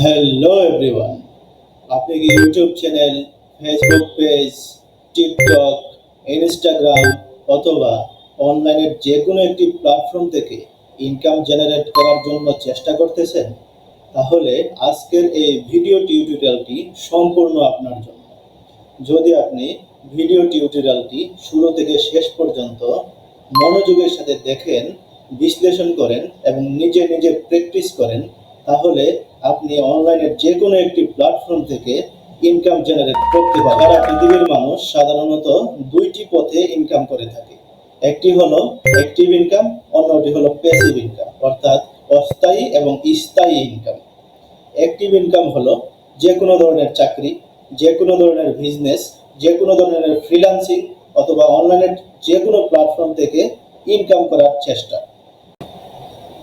Hello everyone আপনি কি YouTube channel Facebook page TikTok Instagram অথবা অনলাইনের যে কোনো একটি প্ল্যাটফর্ম থেকে ইনকাম জেনারেট করার জন্য চেষ্টা করতেছেন, তাহলে আজকের এই ভিডিও টিউটোরিয়ালটি সম্পূর্ণ আপনার জন্য। যদি আপনি ভিডিও টিউটোরিয়ালটি শুরু থেকে শেষ পর্যন্ত মনোযোগের সাথে দেখেন, বিশ্লেষণ করেন এবং নিজে নিজে প্র্যাকটিস করেন তাহলে আপনি অনলাইনের যে কোনো একটি প্ল্যাটফর্ম থেকে ইনকাম জেনারেট করতে পারেন। সারা পৃথিবীর মানুষ, সাধারণত দুইটি পথে ইনকাম করে থাকে। একটি হলো অ্যাক্টিভ ইনকাম অন্যটি হলো প্যাসিভ ইনকাম অর্থাৎ অস্থায়ী এবং স্থায়ী ইনকাম অ্যাক্টিভ ইনকাম হলো যে কোনো ধরনের চাকরি যে কোনো ধরনের বিজনেস যে কোনো ধরনের ফ্রিলান্সিং অথবা অনলাইনের যে কোনো প্ল্যাটফর্ম থেকে ইনকাম করার চেষ্টা।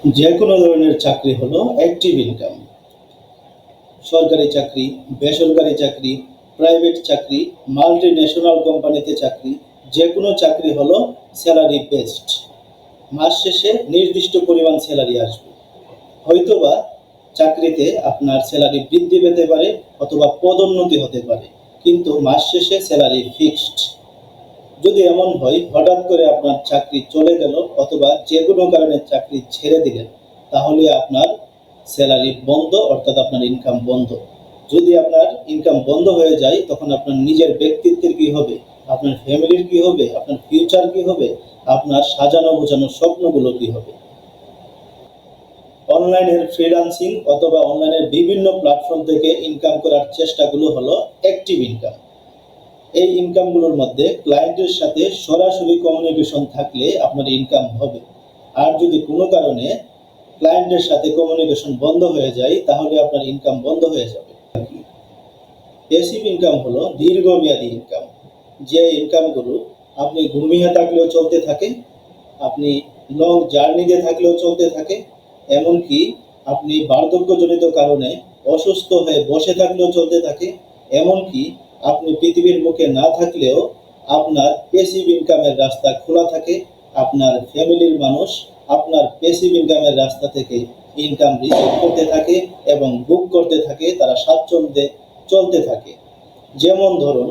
যে কোনো ধরনের চাকরি হলো অ্যাক্টিভ ইনকাম সরকারি চাকরি, বেসরকারি চাকরি প্রাইভেট চাকরি মাল্টি ন্যাশনাল কোম্পানিতে চাকরি যে কোনো চাকরি হলো স্যালারি বেসড মাস শেষে নির্দিষ্ট পরিমাণ স্যালারি আসবে। হয়তোবা চাকরিতে আপনার স্যালারি বৃদ্ধি পেতে পারে অথবা পদোন্নতি হতে পারে, কিন্তু মাস শেষে স্যালারি ফিক্সড যদি এমন হয়, হঠাৎ করে আপনার চাকরি চলে গেল অথবা যে কোনো কারণে চাকরি ছেড়ে দিলেন, তাহলে আপনার স্যালারি বন্ধ, অর্থাৎ আপনার ইনকাম বন্ধ। যদি আপনার ইনকাম বন্ধ হয়ে যায়, তখন আপনার নিজের ব্যক্তিত্বের কি হবে? আপনার ফ্যামিলির কি হবে? আপনার ফিউচার কি হবে? আপনার সাজানো গোছানো স্বপ্নগুলো কি হবে? অনলাইনের ফ্রিল্যান্সিং অথবা অনলাইনের বিভিন্ন প্ল্যাটফর্ম থেকে ইনকাম করার চেষ্টাগুলো হলো অ্যাক্টিভ ইনকাম এই ইনকামগুলোর মধ্যে ক্লায়েন্টের সাথে সরাসরি কমিউনিকেশন থাকলে আপনার ইনকাম হবে। আর যদি কোনো কারণে ক্লায়েন্টের সাথে কমিউনিকেশন বন্ধ হয়ে যায়, তাহলে আপনার ইনকাম বন্ধ হয়ে যাবে। প্যাসিভ ইনকাম হলো দীর্ঘমেয়াদী ইনকাম যে ইনকামগুলো আপনি ঘুমিয়ে থাকলেও চলতে থাকে, আপনি লং জার্নিতে থাকলেও চলতে থাকে, এমনকি আপনি বার্ধক্যজনিত কারণে অসুস্থ হয়ে বসে থাকলেও চলতে থাকে, এমনকি আপনি পৃথিবীর মুখে না থাকলেও আপনার পেসিভ ইনকামের রাস্তা খোলা থাকে, আপনার ফ্যামিলির মানুষ আপনার পেসিভ ইনকামের রাস্তা থেকে ইনকাম রিসিভ করতে থাকে এবং বুক করতে থাকে, তারা স্বাচ্ছন্দ্যে চলতে থাকে। যেমন ধরুন,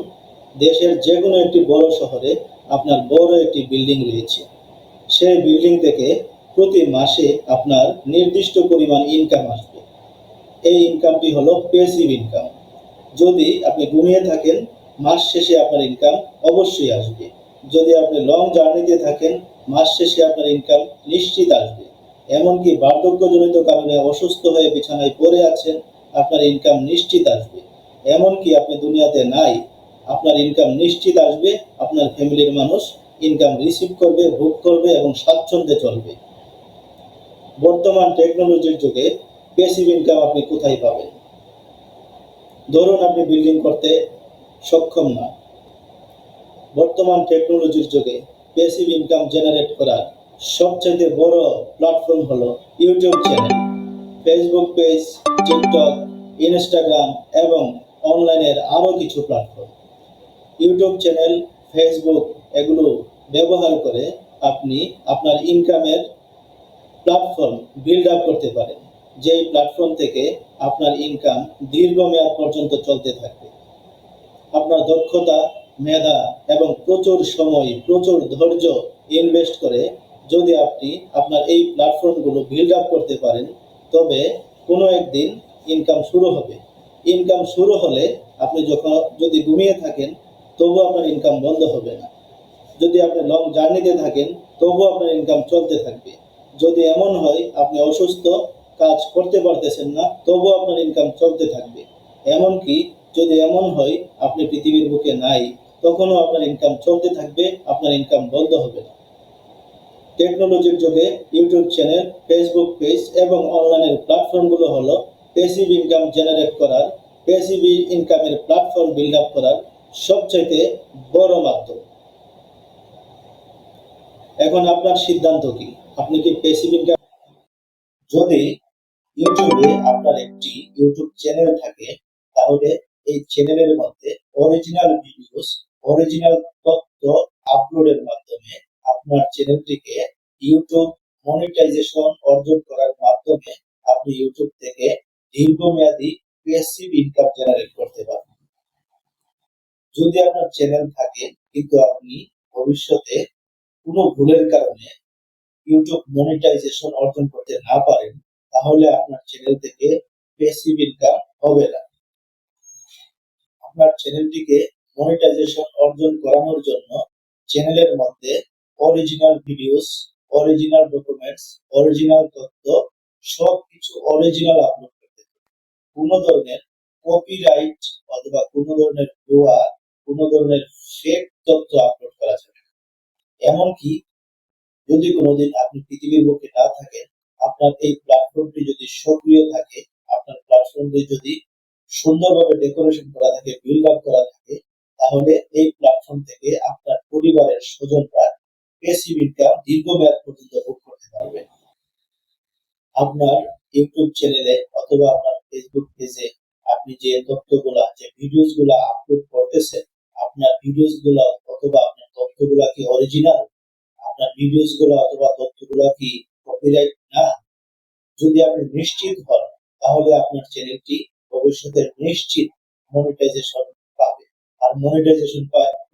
দেশের যে কোনো একটি বড় শহরে আপনার বড় একটি বিল্ডিং রয়েছে। সেই বিল্ডিং থেকে প্রতি মাসে আপনার নির্দিষ্ট পরিমাণ ইনকাম আসবে। এই ইনকামটি হলো পেসিভ ইনকাম যদি আপনি ঘুমিয়ে থাকেন, মাস শেষে আপনার ইনকাম অবশ্যই আসবে। যদি আপনি লং জার্নিতে থাকেন, মাস শেষে আপনার ইনকাম নিশ্চিত আসবে। এমনকি বার্ধক্যজনিত কারণে অসুস্থ হয়ে বিছানায় পড়ে আছেন, আপনার ইনকাম নিশ্চিত আসবে। এমনকি আপনি দুনিয়াতে নাই, আপনার ইনকাম নিশ্চিত আসবে, আপনার ফ্যামিলির মানুষ ইনকাম রিসিভ করবে, ভোগ করবে এবং স্বাচ্ছন্দ্যে চলবে। বর্তমান টেকনোলজির যুগে পেসিভ ইনকাম আপনি কোথায় পাবেন? ধরুন আপনি বিল্ডিং করতে সক্ষম না। বর্তমান টেকনোলজির যুগে পেসিভ ইনকাম জেনারেট করার সবচেয়ে বড় প্ল্যাটফর্ম হলো YouTube channel Facebook page TikTok Instagram এবং অনলাইনের আরও কিছু প্ল্যাটফর্ম ইউটিউব চ্যানেল ফেসবুক এগুলো ব্যবহার করে আপনি আপনার ইনকামের প্ল্যাটফর্ম বিল্ড আপ করতে পারেন। যেই প্ল্যাটফর্ম থেকে আপনার ইনকাম দীর্ঘমেয়াদ পর্যন্ত চলতে থাকবে। আপনার দক্ষতা, মেধা এবং প্রচুর সময়, প্রচুর ধৈর্য ইনভেস্ট করে যদি আপনি আপনার এই প্ল্যাটফর্মগুলো বিল্ড আপ করতে পারেন, তবে কোনো একদিন ইনকাম শুরু হবে। ইনকাম শুরু হলে আপনি যখন, যদি ঘুমিয়ে থাকেন, তবু আপনার ইনকাম বন্ধ হবে না। যদি আপনি লং জার্নিতে থাকেন, তবু আপনার ইনকাম চলতে থাকবে। যদি এমন হয়, আপনি অসুস্থ কাজ করতে পারতেছেন না, তবু আপনার ইনকাম চলতে থাকবে। এমনকি যদি এমন হয়, আপনি পৃথিবীর বুকে নাই, তখনও আপনার ইনকাম চলতে থাকবে, আপনার ইনকাম বন্ধ হবে না। টেকনোলজির যুগে ইউটিউব চ্যানেল ফেসবুক পেজ এবং অনলাইনের প্ল্যাটফর্মগুলো হলো পেসিভ ইনকাম জেনারেট করার পেসিভ ইনকামের প্ল্যাটফর্ম বিল্ড আপ করার সবচাইতে বড় মাধ্যম। এখন আপনার সিদ্ধান্ত কি? আপনি কি পেসিভ ইনকাম যদি ইউটিউবে আপনার একটি ইউটিউব চ্যানেল থাকে, তাহলে এই চ্যানেলের মধ্যে অরিজিনাল ভিডিওস অরিজিনাল তথ্য আপলোডের মাধ্যমে আপনার চ্যানেলটিকে ইউটিউব মনিটাইজেশন অর্জন করার মাধ্যমে আপনি ইউটিউব থেকে দীর্ঘমেয়াদী প্যাসিভ ইনকাম জেনারেট করতে পারবেন। যদি আপনার চ্যানেল থাকে, কিন্তু আপনি ভবিষ্যতে কোনো ভুলের কারণে ইউটিউব মনিটাইজেশন অর্জন করতে না পারেন তাহলে আপনার চ্যানেল থেকে প্যাসিভ ইনকাম হবে না আপনার চ্যানেলটিকে মনিটাইজেশন অর্জন করানোর জন্য চ্যানেলের মধ্যে original videos original documents original তথ্য, সবকিছু অরিজিনাল আপলোড করতে হবে কোনো ধরনের কপিরাইট অথবা কোনো ধরনের ভুয়া, কোনো ধরনের ফেক তথ্য আপলোড করা যাবে। এমনকি যদি কোনোদিন আপনি পৃথিবীর বুকে না থাকেন আপনার এই প্ল্যাটফর্মটি যদি সক্রিয় থাকে, আপনার প্ল্যাটফর্মটি যদি সুন্দরভাবে ডেকোরেশন করা থাকে বিল্ড আপ করা থাকে, তাহলে এই প্ল্যাটফর্ম থেকে আপনার পরিবারের স্বজনরা প্যাসিভ ইনকাম দীর্ঘমেয়াদ পর্যন্ত ভোগ করতে পারবে। আপনার ইউটিউব চ্যানেলে অথবা আপনার ফেসবুক পেজে আপনি যে তথ্যগুলা, যে ভিডিওসগুলা আপলোড করতেছেন, আপনার ভিডিওসগুলা অথবা আপনার তথ্যগুলা কি অরিজিনাল আপনার ভিডিওসগুলো অথবা তথ্যগুলো কি কপিরাইট না যদি আপনি নিশ্চিত হন, তাহলে আপনার চ্যানেলটি ভবিষ্যতে নিশ্চিত মনিটাইজেশন পাবে। আর মনিটাইজেশন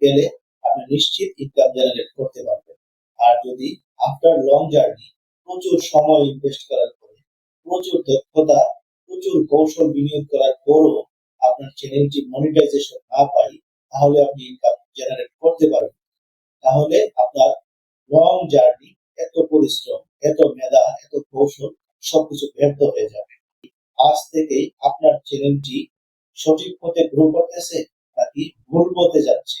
পেলে আপনি নিশ্চিত ইনকাম জেনারেট করতে পারবেন। আর যদি আফটার লং জার্নি প্রচুর সময় ইনভেস্ট করার পরে প্রচুর দক্ষতা, প্রচুর কৌশল বিনিয়োগ করার পরও আপনার চ্যানেলটি মনিটাইজেশন না পাই, তাহলে আপনি ইনকাম জেনারেট করতে পারবেন তাহলে আপনার লং জার্নি এত পরিশ্রম এত মেধা, এত কৌশল, সবকিছু ব্যর্থ হয়ে যাবে। আজ থেকেই আপনার চ্যানেলটি সঠিক পথে গ্রো করতেছে নাকি ভুল পথে যাচ্ছে?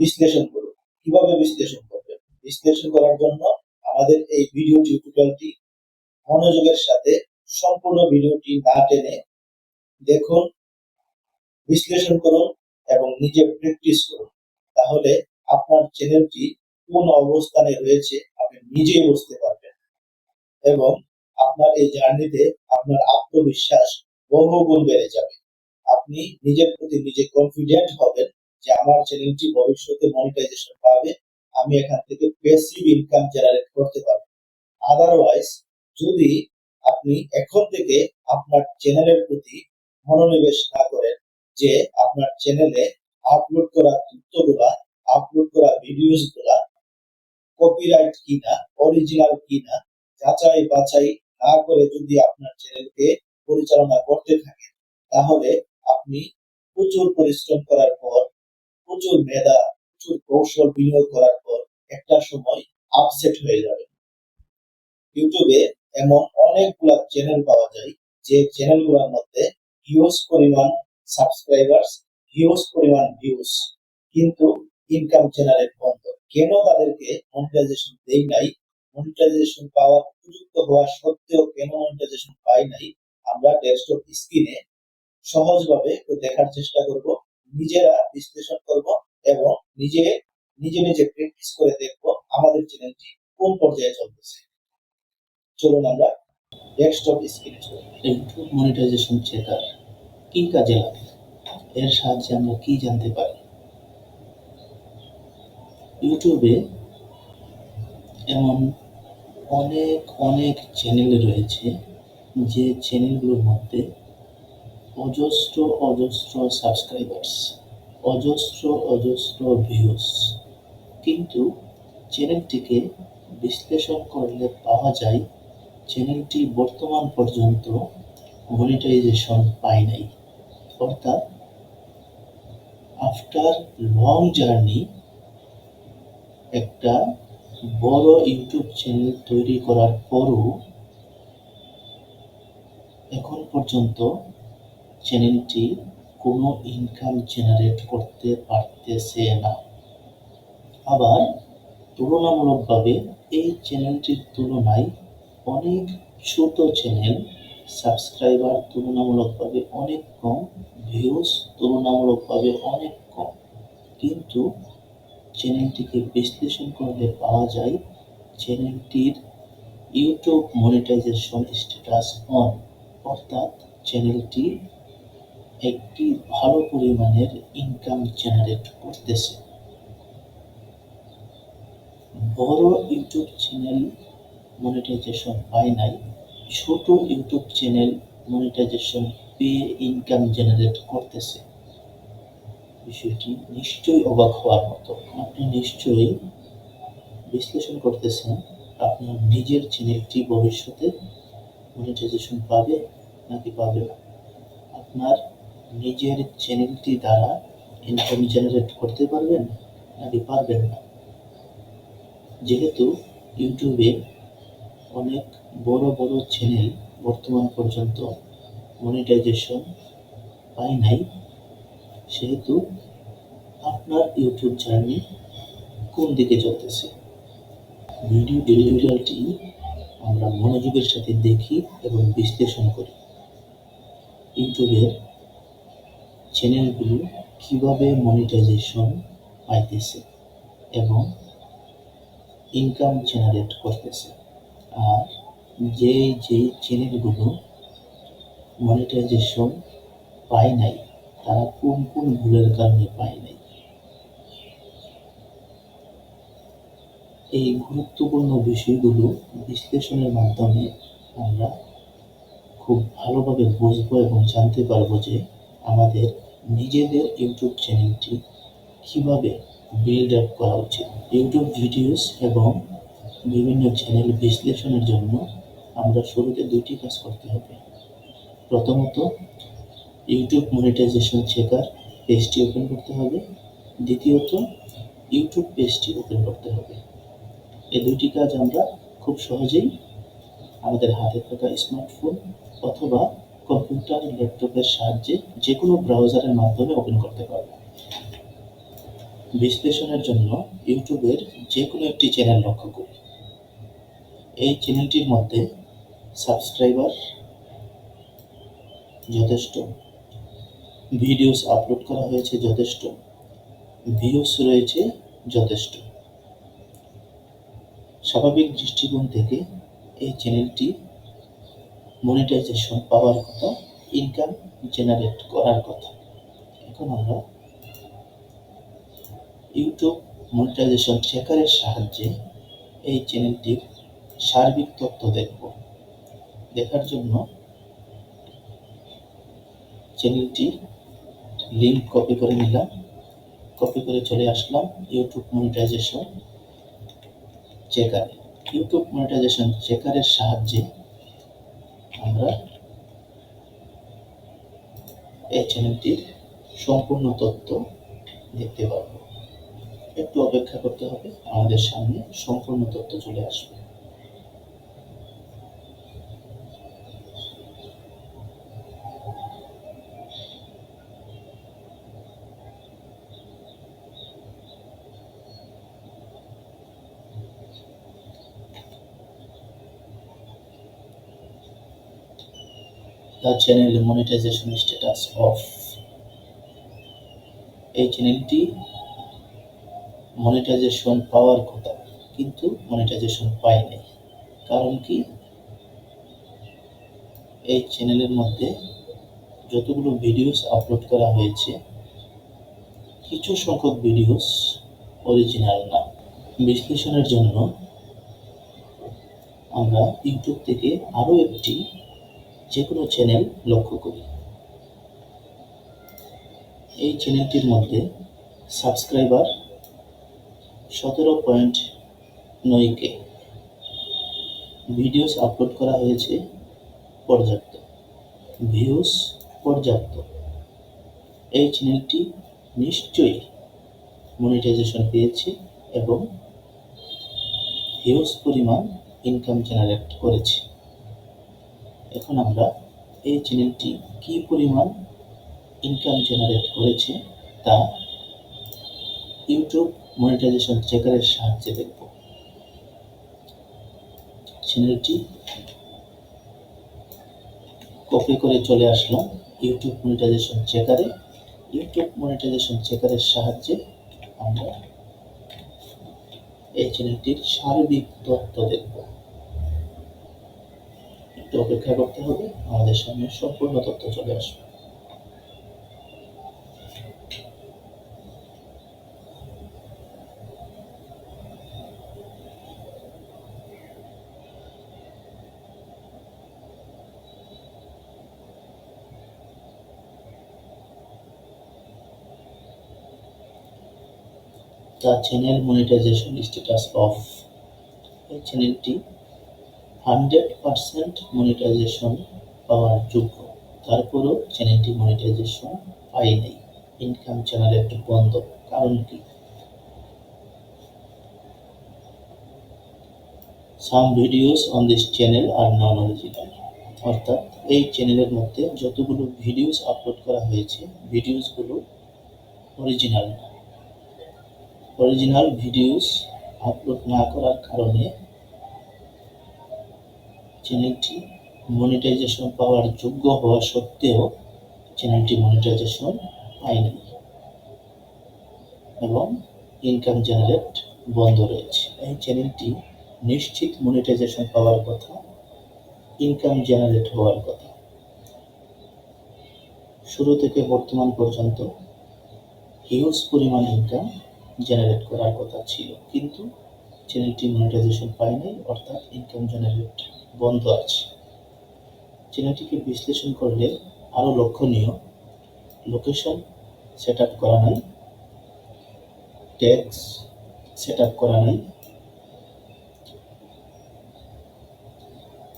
বিশ্লেষণ করুন। কীভাবে বিশ্লেষণ করবেন? বিশ্লেষণ করার জন্য আমাদের এই ভিডিও টিউটোরিয়ালটি মনোযোগের সাথে সম্পূর্ণ ভিডিওটি না টেনে দেখুন, বিশ্লেষণ করুন এবং নিজে প্র্যাকটিস করুন। তাহলে আপনার চ্যানেলটি কোন অবস্থানে রয়েছে, আপনি নিজেই বুঝতে পারবেন। এবং আপনার এই জার্নিতে আপনার আত্মবিশ্বাস বহুগুণ বেড়ে যাবে। আপনি নিজের প্রতি নিজে কনফিডেন্ট হবেন যে আমার চ্যানেলটি ভবিষ্যতে মনিটাইজেশন পাবে, আমি এখান থেকে প্যাসিভ ইনকাম জেনারেট করতে পারব। আদারওয়াইজ যদি আপনি এখন থেকে আপনার চ্যানেলের প্রতি মনোনিবেশ না করেন যে আপনার চ্যানেলে আপলোড করা তথ্যগুলা আপলোড করা ভিডিওসগুলা কপিরাইট কিনা অরিজিনাল কিনা, যাচাই বাছাই না করে যদি আপনার চ্যানেলকে পরিচালনা করতে থাকেন, তাহলে আপনি প্রচুর পরিশ্রম করার পর, প্রচুর মেধা, প্রচুর কৌশল বিনিয়োগ করার পর একটা সময় আপসেট হয়ে যাবে ইউটিউবে এমন অনেকগুলা চ্যানেল পাওয়া যায়, যে চ্যানেলগুলোর মধ্যে হিউজ পরিমাণ সাবস্ক্রাইবার্স হিউজ পরিমাণ ভিউজ কিন্তু ইনকাম জেনারেট বন্ধ। কেন তাদেরকে মনিটাইজেশন দেই নাই? মনিটাইজেশন পাওয়ার উপযুক্ত হওয়া সত্ত্বেও কেন মনিটাইজেশন পাই নাই? আমরা ডেস্কটপ স্ক্রিনে সহজভাবে দেখার চেষ্টা করব, নিজেরা বিশ্লেষণ করব এবং নিজে নিজে নিজে প্র্যাকটিস করে দেখব আমাদের চ্যানেলটি কোন পর্যায়ে চলতেছে। চলুন আমরা ডেস্কটপ স্ক্রিনে চলে। ইউটিউব মনিটাইজেশন চেকার কি কাজে লাগে? এর সাহায্যে আমরা কি জানতে পারি? ইউটিউবে এমন অনেক অনেক চ্যানেল রয়েছে যে চ্যানেলগুলোর মধ্যে অজস্র অজস্র সাবস্ক্রাইবার্স অজস্র অজস্র ভিউস কিন্তু চ্যানেলটিকে বিশ্লেষণ করলে পাওয়া যায় চ্যানেলটি বর্তমান পর্যন্ত মনিটাইজেশন পায় নাই। অর্থাৎ আফটার লং জার্নি একটা বড় ইউটিউব চ্যানেল তৈরি করার পরও এখন পর্যন্ত চ্যানেলটি কোনো ইনকাম জেনারেট করতে পারতেছে না। আবার তুলনামূলকভাবে এই চ্যানেলটির তুলনায় অনেক ছোট চ্যানেল সাবস্ক্রাইবার তুলনামূলকভাবে অনেক কম ভিউজ তুলনামূলকভাবে অনেক কম। কিন্তু চ্যানেলটিকে বিশ্লেষণ করলে পাওয়া যায় চ্যানেলটির ইউটিউব মনিটাইজেশন স্ট্যাটাস অন, অর্থাৎ চ্যানেলটি একটি ভালো পরিমাণের ইনকাম জেনারেট করতেছে। বড় ইউটিউব চ্যানেল মনিটাইজেশন পায় নাই, ছোট ইউটিউব চ্যানেল মনিটাইজেশন পে ইনকাম জেনারেট করতেছে। বিষয়টি নিশ্চয়ই অবাক হওয়ার মতো। আপনি নিশ্চয়ই বিশ্লেষণ করতেছেন আপনার নিজের চ্যানেলটি ভবিষ্যতে মনিটাইজেশন পাবে নাকি পাবে না? আপনার নিজের চ্যানেলটি দ্বারা ইনকাম জেনারেট করতে পারবেন নাকি পারবেন না? যেহেতু ইউটিউবে অনেক বড় বড় চ্যানেল বর্তমান পর্যন্ত মনিটাইজেশন পায় নাই, সেহেতু আপনার ইউটিউব জার্নি কোন দিকে চলতেছে? ভিডিও টিউটোরিয়ালটি আমরা মনোযোগের সাথে দেখি এবং বিশ্লেষণ করি। ইউটিউবের চ্যানেলগুলো কীভাবে মনিটাইজেশন পাইতেছে এবং ইনকাম জেনারেট করতেছে। আর যে যে চ্যানেলগুলো মনিটাইজেশন পায় নাই, তারা কোন কোন ভুলের কারণে পায় নাই এই গুরুত্বপূর্ণ বিষয়গুলো বিশ্লেষণের মাধ্যমে আমরা খুব ভালোভাবে বুঝব এবং জানতে পারব যে আমাদের নিজেদের ইউটিউব চ্যানেলটি কীভাবে বিল্ড আপ করা উচিত। ইউটিউব ভিডিওস এবং বিভিন্ন চ্যানেল বিশ্লেষণের জন্য আমরা শুরুতে দুইটি কাজ করতে হবে। প্রথমত, ইউটিউব মনিটাইজেশন চেকার পেজটি ওপেন করতে হবে। দ্বিতীয়ত, ইউটিউব পেজটি ওপেন করতে হবে। এই দুইটি কাজ আমরা খুব সহজেই আমাদের হাতে থাকা স্মার্টফোন অথবা কম্পিউটার, ল্যাপটপের সাহায্যে যে কোনো ব্রাউজারের মাধ্যমে ওপেন করতে পারব। বিশ্লেষণের জন্য ইউটিউবের যে কোনো একটি চ্যানেল লক্ষ্য করি এই চ্যানেলটির মধ্যে সাবস্ক্রাইবার যথেষ্ট ভিডিওস আপলোড করা হয়েছে যথেষ্ট ভিউস রয়েছে যথেষ্ট। স্বাভাবিক দৃষ্টিকোণ থেকে এই চ্যানেলটি মনিটাইজেশন পাওয়ার কথা ইনকাম জেনারেট করার কথা। এখন আমরা ইউটিউব মনিটাইজেশন চেকারের সাহায্যে এই চ্যানেলটির সার্বিক তথ্য দেখব। দেখার জন্য চ্যানেলটি লিঙ্ক কপি করে নিলাম। কপি করে চলে আসলাম ইউটিউব মনিটাইজেশন চেকারে ইউটিউব মনিটাইজেশন চেকারের সাহায্যে আমরা এই চ্যানেলটির সম্পূর্ণ তথ্য দেখতে পারব। একটু অপেক্ষা করতে হবে, আমাদের সামনে সম্পূর্ণ তথ্য চলে আসবে। Channel monetization status off এই চ্যানেলটি মনিটাইজেশন পাওয়ার কথা, কিন্তু মনিটাইজেশন পায় নাই কারণ কি? এই চ্যানেলের মধ্যে যতগুলো ভিডিওস আপলোড করা হয়েছে, কিছু সংখ্যক ভিডিওস অরিজিনাল না। বিশ্লেষণের জন্য আমরা ইউটিউব থেকে আরও একটি যে কোনো চ্যানেল লক্ষ্য করি। এই চ্যানেলটির মধ্যে সাবস্ক্রাইবার সতেরো পয়েন্ট নয় কে। ভিডিওস আপলোড করা হয়েছে পর্যাপ্ত। ভিউস পর্যাপ্ত। এই চ্যানেলটি নিশ্চয়ই মনিটাইজেশন পেয়েছে এবং হিউজ পরিমাণ ইনকাম জেনারেট করেছে। এখন আমরা এই চ্যানেলটি কি পরিমাণ ইনকাম জেনারেট করেছে তা ইউটিউব মনিটাইজেশন চেকারের সাহায্যে দেখব। চ্যানেলটি কপি করে চলে আসলাম ইউটিউব মনিটাইজেশন চেকারে ইউটিউব মনিটাইজেশন চেকারের সাহায্যে আমরা এই চ্যানেলটির সার্বিক তথ্য দেখব। একটু অপেক্ষা করতে হবে, আমাদের সামনে সম্পূর্ণ তথ্য চলে আসবে। তার চ্যানেল মনিটাইজেশন স্ট্যাটাস অফ, এই চ্যানেলটি হান্ড্রেড পারসেন্ট মনিটাইজেশন পাওয়ার যোগ্য। তারপরও চ্যানেলটি মনিটাইজেশন পাই নাই ইনকাম চ্যানেলের বন্ধ। কারণ কি? Some videos on this channel are non original অর্থাৎ এই চ্যানেলের মধ্যে যতগুলো ভিডিওস আপলোড করা হয়েছে ভিডিওসগুলো অরিজিনাল না। অরিজিনাল ভিডিওস আপলোড না করার কারণে চ্যানেলটি মনিটাইজেশন পাওয়ার যোগ্য হওয়া সত্ত্বেও চ্যানেলটি মনিটাইজেশন পায়নি এবং ইনকাম জেনারেট বন্ধ রয়েছে। এই চ্যানেলটি নিশ্চিত মনিটাইজেশন পাওয়ার কথা ইনকাম জেনারেট হওয়ার কথা। শুরু থেকে বর্তমান পর্যন্ত হিউজ পরিমাণ ইনকাম জেনারেট করার কথা ছিল, কিন্তু চ্যানেলটি মনিটাইজেশন পায়নি, অর্থাৎ ইনকাম জেনারেট বন্ধ আছে। চ্যানেলটিকে বিশ্লেষণ করলে আরও লক্ষণীয়। লোকেশন সেট আপ করা নাই। ট্যাক্স সেট আপ করা নাই।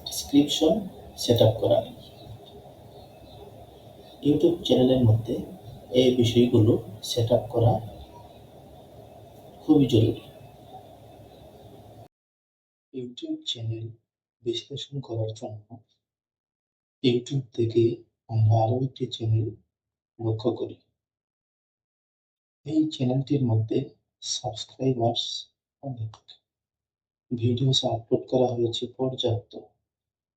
ডিসক্রিপশন সেট আপ করা নেই। ইউটিউব চ্যানেলের মধ্যে এই বিষয়গুলো সেট আপ করা খুবই জরুরি। ইউটিউব চ্যানেল বিশ্লেষণ করার জন্য ইউটিউব থেকে আমরা আরও একটি চ্যানেল লক্ষ্য করি। এই চ্যানেলটির মধ্যে সাবস্ক্রাইবার্স অনেক। ভিডিওস আপলোড করা হয়েছে পর্যাপ্ত।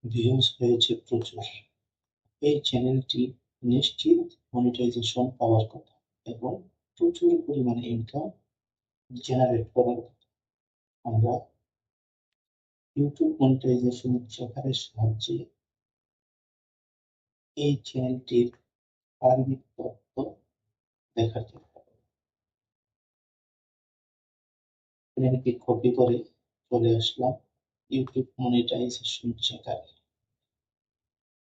ভিউজ হয়েছে প্রচুর। এই চ্যানেলটি নিশ্চিত মনিটাইজেশন পাওয়ার কথা এবং প্রচুর পরিমাণে ইনকাম জেনারেট করার কথা। আমরা ইউটিউব মনিটাইজেশন চেকারের সাহায্যে এই চ্যানেলটির সার্বিক তথ্য দেখার চেষ্টা করি চ্যানেলটি কপি করে চলে আসলাম YouTube monetisation checker.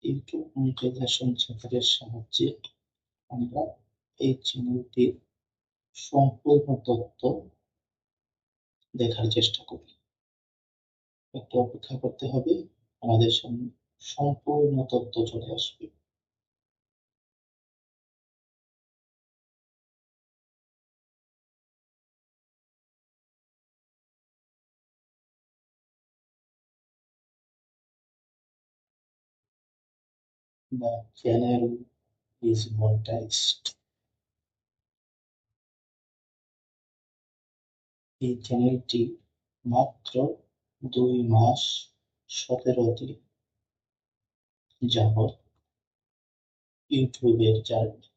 YouTube monetisation চেকারের সাহায্যে আমরা এই চ্যানেলটির সম্পূর্ণ তথ্য দেখার চেষ্টা করি। একটু অপেক্ষা করতে হবে, আমাদের সামনে সম্পূর্ণ তথ্য চলে আসবে The channel is monetized. এই চ্যানেলটি মাত্র দুই মাস সতেরো দিন যাবৎ ইউটিউবের জার্নি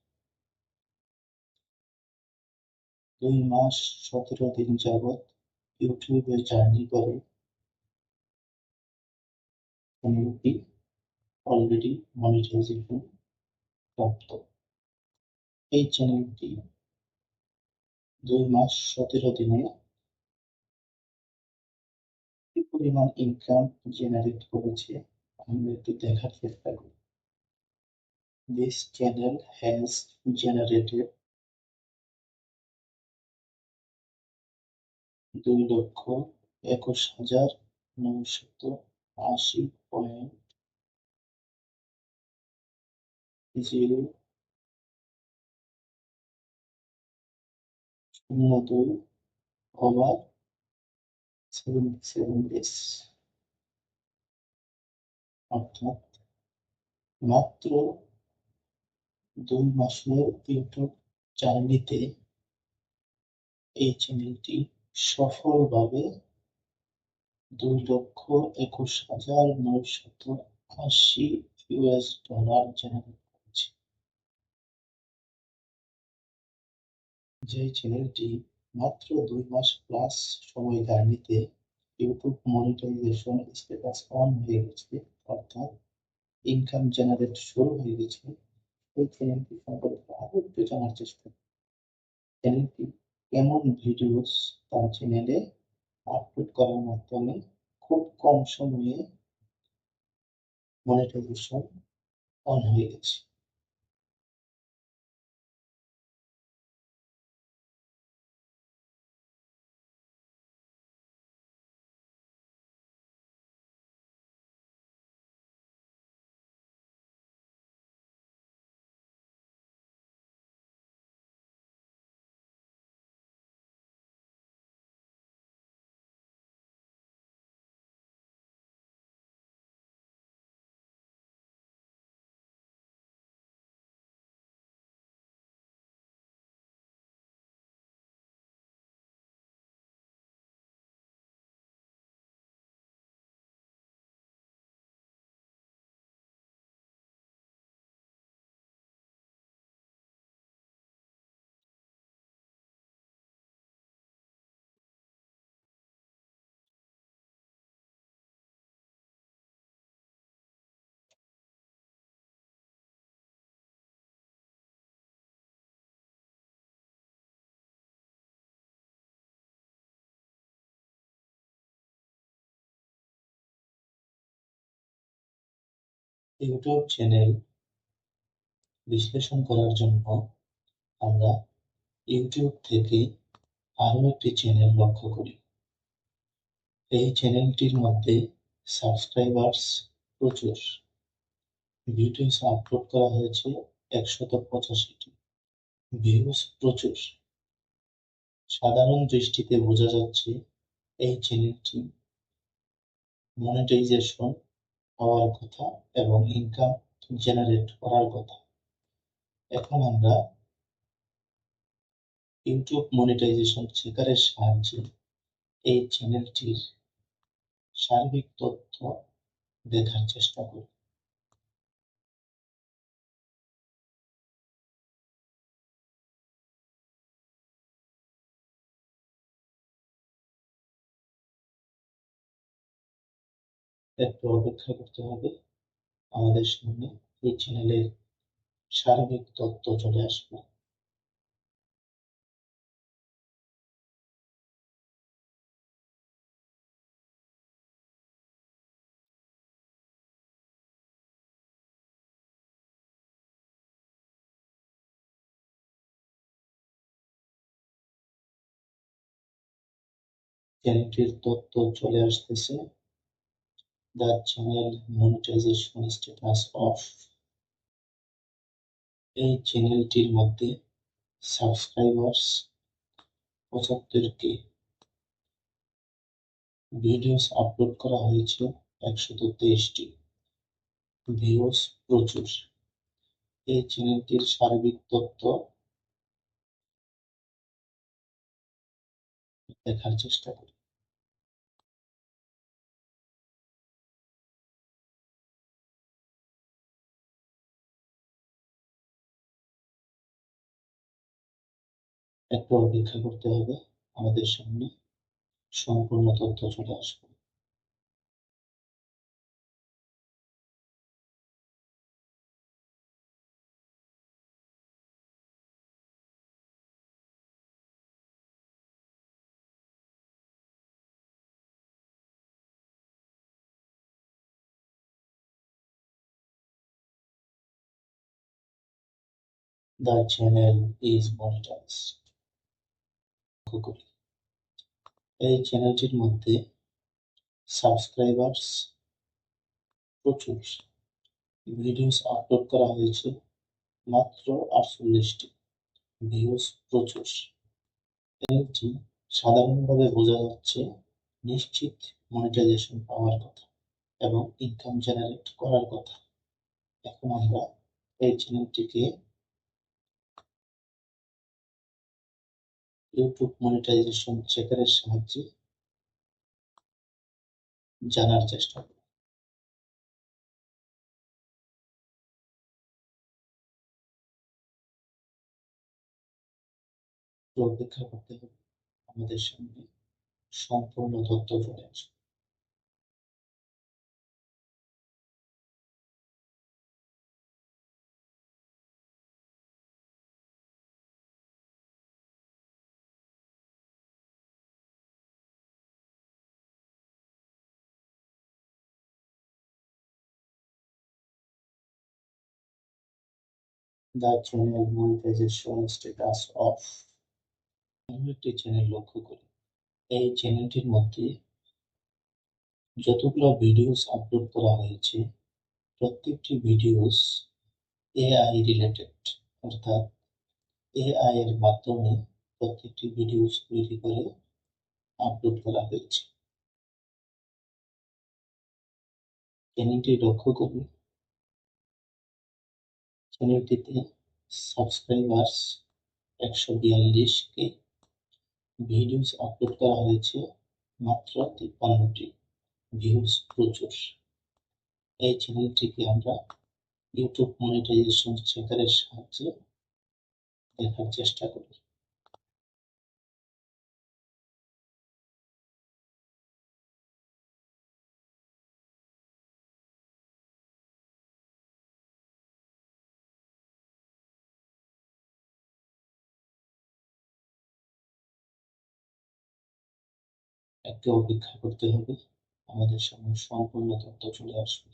দুই মাস সতেরো দিন যাবৎ ইউটিউবের জার্নি করে চ্যানেলটি অলরেডি মনিটাইজেশন প্রাপ্ত। এই চ্যানেলটি দুই মাস সতেরো দিনে পরিমাণ ইনকাম জেনারেট করেছে, আমরা একটু দেখার চেষ্টা করি। This channel has generated দুই লক্ষ একুশ হাজার নয়শত আশি পয়েন্ট জিরো শূন্য দুই ওভার সেভেন্টি সেভেন ডেজ অর্থাৎ মাত্র দুই মাসের ইউটিউব জার্নিতে এই চ্যানেলটি সফলভাবে দুই লক্ষ একুশ হাজার নয়শত আশি ইউএস ডলার জেনারেট করেছে যে চ্যানেলটি মাত্র দুই মাস প্লাস সময় জার্নিতে ইউটিউব মনিটাইজেশন স্ট্যাটাস অন হয়ে গেছে, অর্থাৎ ইনকাম জেনারেট শুরু হয়ে গেছে এই চ্যানেলটি সম্পর্কে আরও একটু জানার চেষ্টা। চ্যানেলটি কেমন ভিডিওস তার চ্যানেলে আপলোড করার মাধ্যমে খুব কম সময়ে মনিটাইজেশন অন হয়ে গেছে ইউটিউব চ্যানেল বিশ্লেষণ করার জন্য আমরা ইউটিউব থেকে আরও একটি চ্যানেল লক্ষ্য করি। এই চ্যানেলটির মধ্যে সাবস্ক্রাইবার্স প্রচুর। ভিডিওস আপলোড করা হয়েছে একশত পঁচাশিটি। ভিউজ প্রচুর। সাধারণ দৃষ্টিতে বোঝা যাচ্ছে এই চ্যানেলটি মনিটাইজেশন হওয়ার কথা এবং ইনকাম জেনারেট করার কথা। এখন আমরা ইউটিউব মনিটাইজেশন চেকারের সাহায্যে এই চ্যানেলটির সার্বিক তথ্য দেখার চেষ্টা করি। একটু অপেক্ষা করতে হবে। আমাদের সামনে এই চ্যানেলের সার্বিক তথ্য চলে আসবে। চ্যানেলটির তথ্য চলে আসতেছে। The channel monetisation status of এই চ্যানেলটির মধ্যে সাবস্ক্রাইবার্স পঁচাত্তর কে ভিডিওস আপলোড করা হয়েছে একশত তেইশটি। ভিউস প্রচুর। এই চ্যানেলটির সার্বিক তথ্য দেখার চেষ্টা করি। একটু অপেক্ষা করতে হবে আমাদের সামনে সম্পূর্ণ তথ্য চলে আসবে The channel is monetized. এই চ্যানেলটির মধ্যে সাবস্ক্রাইবার্স প্রচুর। ভিডিওস আপলোড করা হয়েছে মাত্র আটচল্লিশটি। ভিউজ প্রচুর। চ্যানেলটি সাধারণভাবে বোঝা যাচ্ছে নিশ্চিত মনিটাইজেশন পাওয়ার কথা এবং ইনকাম জেনারেট করার কথা। এখন আমরা এই চ্যানেলটিকে ইউটিউব মনিটাইজেশন চেকারের সাহায্যে জানার চেষ্টা করি অপেক্ষা করতে হবে। আমাদের সামনে সম্পূর্ণ তথ্য চলে আসবে। The channel monetisation status of আমরা একটি চ্যানেল লক্ষ্য করি। এই চ্যানেলটির মধ্যে যতগুলো ভিডিওস আপলোড করা হয়েছে, প্রত্যেকটি ভিডিওস এআই রিলেটেড অর্থাৎ এআই এর মাধ্যমে প্রত্যেকটি ভিডিওস তৈরি করে আপলোড করা হয়েছে। চ্যানেলটি লক্ষ্য করুন। চ্যানেলটিতে সাবস্ক্রাইবার্স একশো বিয়াল্লিশ কে ভিডিওস আপলোড করা হয়েছে মাত্র তিপ্পান্নটি ভিউজ প্রচুর। এই চ্যানেলটিকে আমরা ইউটিউব মনিটাইজেশন চেকারের সাহায্যে দেখার চেষ্টা করি। একটু অপেক্ষা করতে হবে। আমাদের সময় সম্পূর্ণ তথ্য চলে আসবে।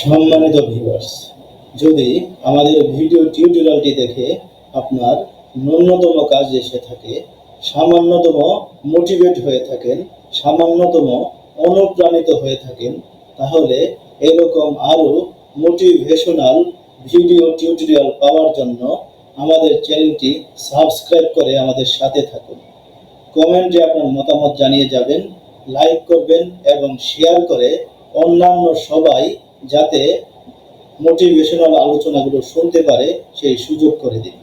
সম্মানিত ভিউয়ার্স যদি আমাদের ভিডিও টিউটোরিয়ালটি দেখে আপনার ন্যূনতম কাজ এসে থাকে, সামান্যতম মোটিভেট হয়ে থাকেন, সামান্যতম অনুপ্রাণিত হয়ে থাকেন, তাহলে এরকম আরও মোটিভেশনাল ভিডিও টিউটোরিয়াল পাওয়ার জন্য আমাদের চ্যানেলটি সাবস্ক্রাইব করে আমাদের সাথে থাকুন। কমেন্টে আপনার মতামত জানিয়ে যাবেন লাইক করবেন এবং শেয়ার করে অন্যান্য সবাই যাতে মোটিভেশনাল আলোচনাগুলো শুনতে পারে, সেই সুযোগ করে দিন।